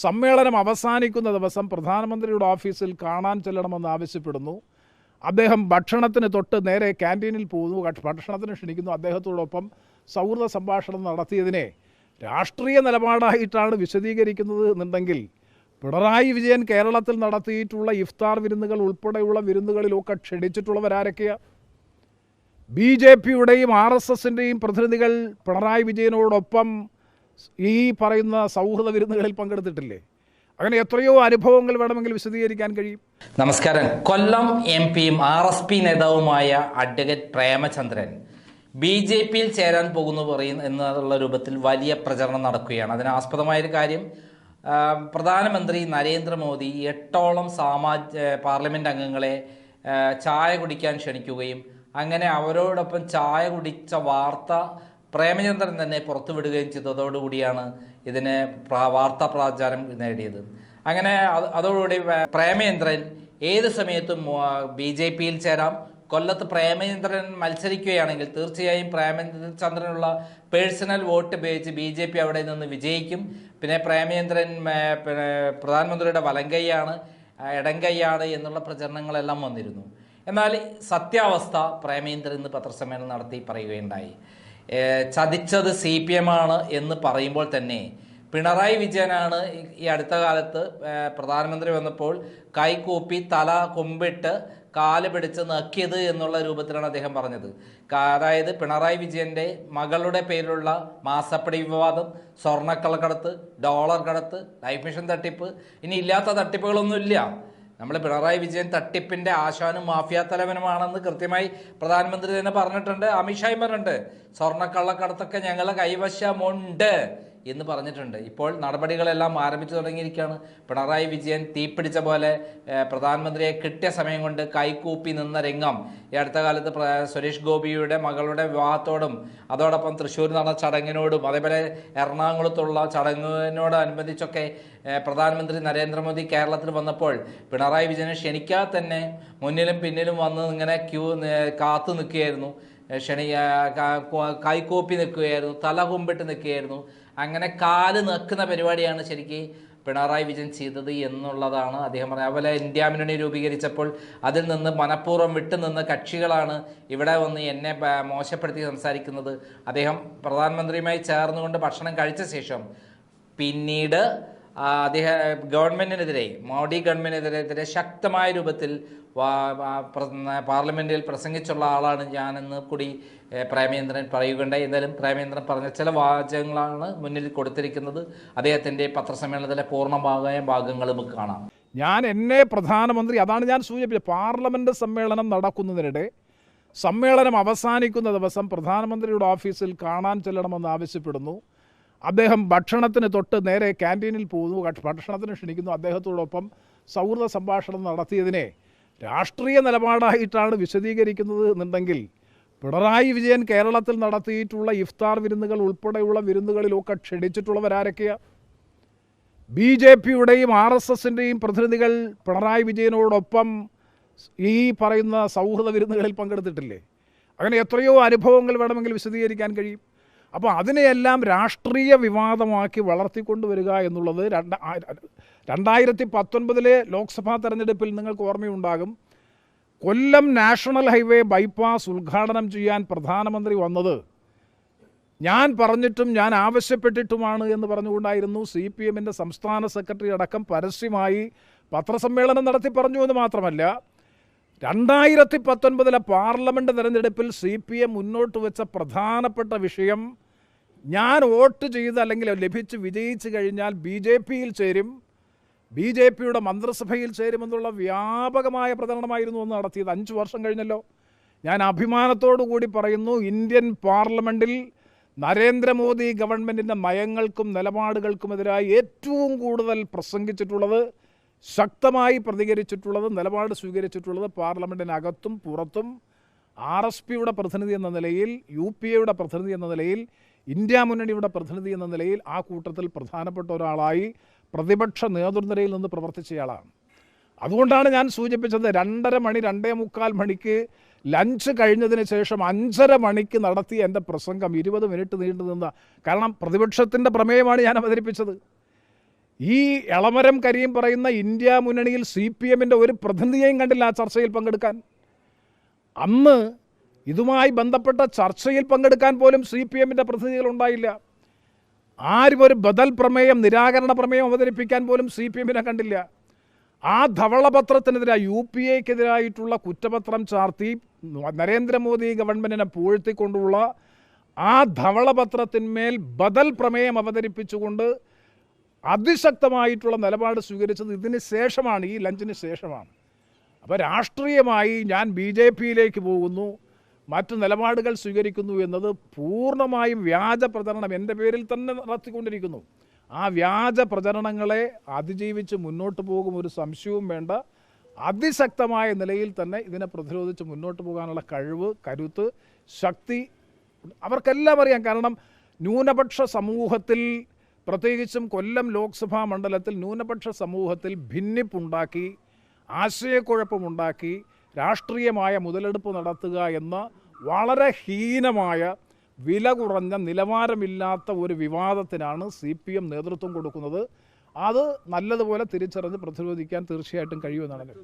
സമ്മേളനം അവസാനിക്കുന്ന ദിവസം പ്രധാനമന്ത്രിയുടെ ഓഫീസിൽ കാണാൻ ചെല്ലണമെന്ന് ആവശ്യപ്പെടുന്നു. അദ്ദേഹം ഭക്ഷണത്തിന് തൊട്ട് നേരെ ക്യാന്റീനിൽ പോകുന്നു. ഭക്ഷ- ഭക്ഷണത്തിന് ക്ഷണിക്കുന്നു. അദ്ദേഹത്തോടൊപ്പം സൗഹൃദ സംഭാഷണം നടത്തിയതിനെ രാഷ്ട്രീയ നിലപാടായിട്ടാണ് വിശദീകരിക്കുന്നത് എന്നുണ്ടെങ്കിൽ പിണറായി വിജയൻ കേരളത്തിൽ നടത്തിയിട്ടുള്ള ഇഫ്താർ വിരുന്നുകൾ ഉൾപ്പെടെയുള്ള വിരുന്നുകളിലൊക്കെ ക്ഷണിച്ചിട്ടുള്ളവരാരൊക്കെയാണ് ബി ജെ പിയുടെയും ആർ എസ് എസിന്റെയും പ്രതിനിധികൾ പിണറായി വിജയനോടൊപ്പം ഈ പറയുന്ന സൗഹൃദ വിരുന്നുകളിൽ പങ്കെടുത്തിട്ടില്ലേ? അങ്ങനെ എത്രയോ അനുഭവങ്ങൾ വേണമെങ്കിൽ വിശദീകരിക്കാൻ കഴിയും. നമസ്കാരം. കൊല്ലം എം പിയും ആർ എസ് പി നേതാവുമായ അഡ്വക്കേറ്റ് പ്രേമചന്ദ്രൻ ബി ജെ പിയിൽ ചേരാൻ പോകുന്നു പറയും എന്നുള്ള രൂപത്തിൽ വലിയ പ്രചരണം നടക്കുകയാണ്. അതിന് ആസ്പദമായൊരു കാര്യം പ്രധാനമന്ത്രി നരേന്ദ്രമോദി എട്ടോളം സാമാജ് പാർലമെന്റ് അംഗങ്ങളെ ചായ കുടിക്കാൻ ക്ഷണിക്കുകയും അങ്ങനെ അവരോടൊപ്പം ചായ കുടിച്ച വാർത്ത പ്രേമചന്ദ്രൻ തന്നെ പുറത്തുവിടുകയും ചെയ്തതോടുകൂടിയാണ് ഇതിന് വാർത്താ പ്രാചാരം നേടിയത്. അങ്ങനെ അത് അതോടുകൂടി പ്രേമചന്ദ്രൻ ഏത് സമയത്തും ബി ജെ പിയിൽ ചേരാം. കൊല്ലത്ത് പ്രേമചന്ദ്രൻ മത്സരിക്കുകയാണെങ്കിൽ തീർച്ചയായും പ്രേമചന്ദ്രനുള്ള പേഴ്സണൽ വോട്ട് ഉപയോഗിച്ച് ബി ജെ പി അവിടെ നിന്ന് വിജയിക്കും. പിന്നെ പ്രേമചന്ദ്രൻ പ്രധാനമന്ത്രിയുടെ വലങ്കൈയാണ് ഇടങ്കൈയാണ് എന്നുള്ള പ്രചരണങ്ങളെല്ലാം വന്നിരുന്നു. എന്നാൽ സത്യാവസ്ഥ പ്രേമേന്ദ്രൻ ഇന്ന് പത്രസമ്മേളനം നടത്തി പറയുകയുണ്ടായി. ചതിച്ചത് സി പി എം ആണ് എന്ന് പറയുമ്പോൾ തന്നെ പിണറായി വിജയനാണ് ഈ- അടുത്ത കാലത്ത് പ്രധാനമന്ത്രി വന്നപ്പോൾ കൈകൂപ്പി തല കൊമ്പിട്ട് കാൽ പിടിച്ച് നക്കിയത് എന്നുള്ള രൂപത്തിലാണ് അദ്ദേഹം പറഞ്ഞത്. അതായത് പിണറായി വിജയന്റെ മകളുടെ പേരിലുള്ള മാസപ്പടി വിവാദം സ്വർണക്കള്ളക്കടത്ത് ഡോളർ കടത്ത് ലൈഫ് മിഷൻ തട്ടിപ്പ് ഇനി ഇല്ലാത്ത തട്ടിപ്പുകളൊന്നുമില്ല. നമ്മൾ പിണറായി വിജയൻ തട്ടിപ്പിന്റെ ആശാനും മാഫിയ തലവനുമാണെന്ന് കൃത്യമായി പ്രധാനമന്ത്രി തന്നെ പറഞ്ഞിട്ടുണ്ട്. അമിത്ഷായും പറഞ്ഞിട്ടുണ്ട്. സ്വർണക്കള്ളക്കടത്തൊക്കെ ഞങ്ങളുടെ കൈവശമുണ്ട്. എന്ന് പറഞ്ഞിട്ടുണ്ട്. ഇപ്പോൾ നടപടികളെല്ലാം ആരംഭിച്ചു തുടങ്ങിയിരിക്കുകയാണ്. പിണറായി വിജയൻ തീപിടിച്ച പോലെ പ്രധാനമന്ത്രിയെ കിട്ടിയ സമയം കൊണ്ട് കൈകൂപ്പി നിന്ന രംഗം. ഈ അടുത്ത കാലത്ത് സുരേഷ് ഗോപിയുടെ മകളുടെ വിവാഹത്തോടും അതോടൊപ്പം തൃശ്ശൂർ നടന്ന ചടങ്ങിനോടും അതേപോലെ എറണാകുളത്തുള്ള ചടങ്ങിനോടനുബന്ധിച്ചൊക്കെ പ്രധാനമന്ത്രി നരേന്ദ്രമോദി കേരളത്തിൽ വന്നപ്പോൾ പിണറായി വിജയനെ ക്ഷണിക്കാതെ തന്നെ മുന്നിലും പിന്നിലും വന്ന് ഇങ്ങനെ ക്യൂ കാത്തു നിൽക്കുകയായിരുന്നു. ഏഹ്, ക്ഷണി ആ, ക- കു- കൈകൂപ്പി നിൽക്കുകയായിരുന്നു തല കുമ്പിട്ട് നിൽക്കുകയായിരുന്നു. അങ്ങനെ കാൽ നിൽക്കുന്ന പരിപാടിയാണ് ശരിക്കും പിണറായി വിജയൻ ചെയ്തത് എന്നുള്ളതാണ് അദ്ദേഹം പറഞ്ഞത്. അതുപോലെ ഇന്ത്യ മുന്നണി രൂപീകരിച്ചപ്പോൾ അതിൽ നിന്ന് മനഃപൂർവം വിട്ടുനിന്ന കക്ഷികളാണ് ഇവിടെ വന്ന് എന്നെ മോശപ്പെടുത്തി സംസാരിക്കുന്നത്. അദ്ദേഹം പ്രധാനമന്ത്രിയുമായി ചേർന്നുകൊണ്ട് ഭക്ഷണം കഴിച്ച ശേഷം പിന്നീട് അദ്ദേഹം ഗവൺമെന്റിനെതിരെ മോഡി ഗവൺമെന്റിനെതിരെ ശക്തമായ രൂപത്തിൽ പാർലമെന്റിൽ പ്രസംഗിച്ചുള്ള ആളാണ് ഞാനെന്ന് കൂടി പ്രേമേന്ദ്രൻ പറയുകയുണ്ടായി. എന്തായാലും പ്രേമേന്ദ്രൻ പറഞ്ഞ ചില വാചകങ്ങളാണ് മുന്നിൽ കൊടുത്തിരിക്കുന്നത്. അദ്ദേഹത്തിന്റെ പത്രസമ്മേളനത്തിലെ പൂർണമായ ഭാഗങ്ങൾ നമുക്ക് കാണാം. ഞാൻ എന്നെ പ്രധാനമന്ത്രി അതാണ് ഞാൻ സൂചിപ്പിച്ചത് പാർലമെന്റ് സമ്മേളനം നടക്കുന്നതിനിടെ സമ്മേളനം അവസാനിക്കുന്ന ദിവസം പ്രധാനമന്ത്രിയുടെ ഓഫീസിൽ കാണാൻ ചെല്ലണമെന്ന് ആവശ്യപ്പെടുന്നു. അദ്ദേഹം ഭക്ഷണത്തിന് തൊട്ട് നേരെ ക്യാന്റീനിൽ പോകുന്നു ഭക്ഷ- ഭക്ഷണത്തിന് ക്ഷണിക്കുന്നു. അദ്ദേഹത്തോടൊപ്പം സൗഹൃദ സംഭാഷണം നടത്തിയതിനെ രാഷ്ട്രീയ നിലപാടായിട്ടാണ് വിശദീകരിക്കുന്നത് എന്നുണ്ടെങ്കിൽ പിണറായി വിജയൻ കേരളത്തിൽ നടത്തിയിട്ടുള്ള ഇഫ്താർ വിരുന്നുകൾ ഉൾപ്പെടെയുള്ള വിരുന്നുകളിലൊക്കെ ക്ഷണിച്ചിട്ടുള്ളവരാരൊക്കെയാണ് ബി ജെ പിയുടെയും ആർ എസ് എസിന്റെയും പ്രതിനിധികൾ പിണറായി വിജയനോടൊപ്പം ഈ പറയുന്ന സൗഹൃദ വിരുന്നുകളിൽ പങ്കെടുത്തിട്ടില്ലേ? അങ്ങനെ എത്രയോ അനുഭവങ്ങൾ വേണമെങ്കിൽ വിശദീകരിക്കാൻ കഴിയും. അപ്പോൾ അതിനെയെല്ലാം രാഷ്ട്രീയ വിവാദമാക്കി വളർത്തിക്കൊണ്ടുവരിക എന്നുള്ളത് രണ്ട് രണ്ടായിരത്തി പത്തൊൻപതിലെ ലോക്സഭാ തെരഞ്ഞെടുപ്പിൽ നിങ്ങൾക്ക് ഓർമ്മയുണ്ടാകും. കൊല്ലം നാഷണൽ ഹൈവേ ബൈപ്പാസ് ഉദ്ഘാടനം ചെയ്യാൻ പ്രധാനമന്ത്രി വന്നത്. ഞാൻ പറഞ്ഞിട്ടും ഞാൻ ആവശ്യപ്പെട്ടിട്ടുമാണ് എന്ന് പറഞ്ഞുകൊണ്ടായിരുന്നു സി പി എമ്മിന്റെ സംസ്ഥാന സെക്രട്ടറി അടക്കം പരസ്യമായി പത്രസമ്മേളനം നടത്തി പറഞ്ഞു എന്ന് മാത്രമല്ല രണ്ടായിരത്തി പത്തൊൻപതിലെ പാർലമെന്റ് തിരഞ്ഞെടുപ്പിൽ സി പി എം മുന്നോട്ട് വെച്ച പ്രധാനപ്പെട്ട വിഷയം ഞാൻ വോട്ട് ചെയ്ത് അല്ലെങ്കിൽ ലഭിച്ച് വിജയിച്ചു കഴിഞ്ഞാൽ ബി ജെ പിയിൽ ചേരും ബി ജെ പിയുടെ മന്ത്രിസഭയിൽ ചേരുമെന്നുള്ള വ്യാപകമായ പ്രചരണമായിരുന്നു ഒന്ന് നടത്തിയത്. അഞ്ച് വർഷം കഴിഞ്ഞല്ലോ. ഞാൻ അഭിമാനത്തോടു കൂടി പറയുന്നു ഇന്ത്യൻ പാർലമെന്റിൽ നരേന്ദ്രമോദി ഗവൺമെന്റിന്റെ നയങ്ങൾക്കും നിലപാടുകൾക്കുമെതിരായി ഏറ്റവും കൂടുതൽ പ്രസംഗിച്ചിട്ടുള്ളത് ശക്തമായി പ്രതികരിച്ചിട്ടുള്ളത് നിലപാട് സ്വീകരിച്ചിട്ടുള്ളത് പാർലമെന്റിനകത്തും പുറത്തും ആർ എസ് പിയുടെ പ്രതിനിധി എന്ന നിലയിൽ യു പി എയുടെ പ്രതിനിധി എന്ന നിലയിൽ ഇന്ത്യ മുന്നണിയുടെ പ്രതിനിധി എന്ന നിലയിൽ ആ കൂട്ടത്തിൽ പ്രധാനപ്പെട്ട ഒരാളായി പ്രതിപക്ഷ നേതൃനിരയിൽ നിന്ന് പ്രവർത്തിച്ചയാളാണ്. അതുകൊണ്ടാണ് ഞാൻ സൂചിപ്പിച്ചത് രണ്ടര മണി രണ്ടേ മുക്കാൽ മണിക്ക് ലഞ്ച് കഴിഞ്ഞതിന് ശേഷം അഞ്ചര മണിക്ക് നടത്തിയ എന്റെ പ്രസംഗം ഇരുപത് മിനിറ്റ് നീണ്ടു നിന്ന കാരണം പ്രതിപക്ഷത്തിന്റെ പ്രമേയമാണ് ഞാൻ അവതരിപ്പിച്ചത്. ഈ എളമരം കരീം പറയുന്ന ഇന്ത്യ മുന്നണിയിൽ സി പി എമ്മിന്റെ ഒരു പ്രതിനിധിയെയും കണ്ടില്ല ആ ചർച്ചയിൽ പങ്കെടുക്കാൻ. അന്ന് ഇതുമായി ബന്ധപ്പെട്ട ചർച്ചയിൽ പങ്കെടുക്കാൻ പോലും സി പി എമ്മിന്റെ പ്രതിനിധികൾ ഉണ്ടായില്ല. ആരും ഒരു ബദൽ പ്രമേയം നിരാകരണ പ്രമേയം അവതരിപ്പിക്കാൻ പോലും സി പി എമ്മിനെ കണ്ടില്ല. ആ ധവളപത്രത്തിനെതിരെ യു പി എക്കെതിരായിട്ടുള്ള കുറ്റപത്രം ചാർത്തി നരേന്ദ്രമോദി ഗവൺമെന്റിനെ പൂഴ്ത്തിക്കൊണ്ടുള്ള ആ ധവളപത്രത്തിന്മേൽ ബദൽ പ്രമേയം അവതരിപ്പിച്ചുകൊണ്ട് അതിശക്തമായിട്ടുള്ള നിലപാട് സ്വീകരിച്ചത് ഇതിന് ശേഷമാണ് ഈ ലഞ്ചിന് ശേഷമാണ്. അപ്പോൾ രാഷ്ട്രീയമായി ഞാൻ ബി ജെ പിയിലേക്ക് പോകുന്നു മറ്റ് നിലപാടുകൾ സ്വീകരിക്കുന്നു എന്നത് പൂർണമായും വ്യാജ പ്രചരണം എന്റെ പേരിൽ തന്നെ നടത്തിക്കൊണ്ടിരിക്കുന്നു. ആ വ്യാജ പ്രചരണങ്ങളെ അതിജീവിച്ച് മുന്നോട്ട് പോകും ഒരു സംശയവും വേണ്ട. അതിശക്തമായ നിലയിൽ തന്നെ ഇതിനെ പ്രതിരോധിച്ച് മുന്നോട്ട് പോകാനുള്ള കഴിവ് കരുത്ത് ശക്തി അവർക്കെല്ലാം അറിയാം. കാരണം ന്യൂനപക്ഷ സമൂഹത്തിൽ പ്രത്യേകിച്ചും കൊല്ലം ലോക്സഭാ മണ്ഡലത്തിൽ ന്യൂനപക്ഷ സമൂഹത്തിൽ ഭിന്നിപ്പുണ്ടാക്കി ആശയക്കുഴപ്പമുണ്ടാക്കി രാഷ്ട്രീയമായ മുതലെടുപ്പ് നടത്തുക എന്ന വളരെ ഹീനമായ വില കുറഞ്ഞ നിലവാരമില്ലാത്ത ഒരു വിവാദത്തിനാണ് സി പി എം നേതൃത്വം കൊടുക്കുന്നത്. അത് നല്ലതുപോലെ തിരിച്ചറിഞ്ഞ് പ്രതിരോധിക്കാൻ തീർച്ചയായിട്ടും കഴിയുമെന്നാണ്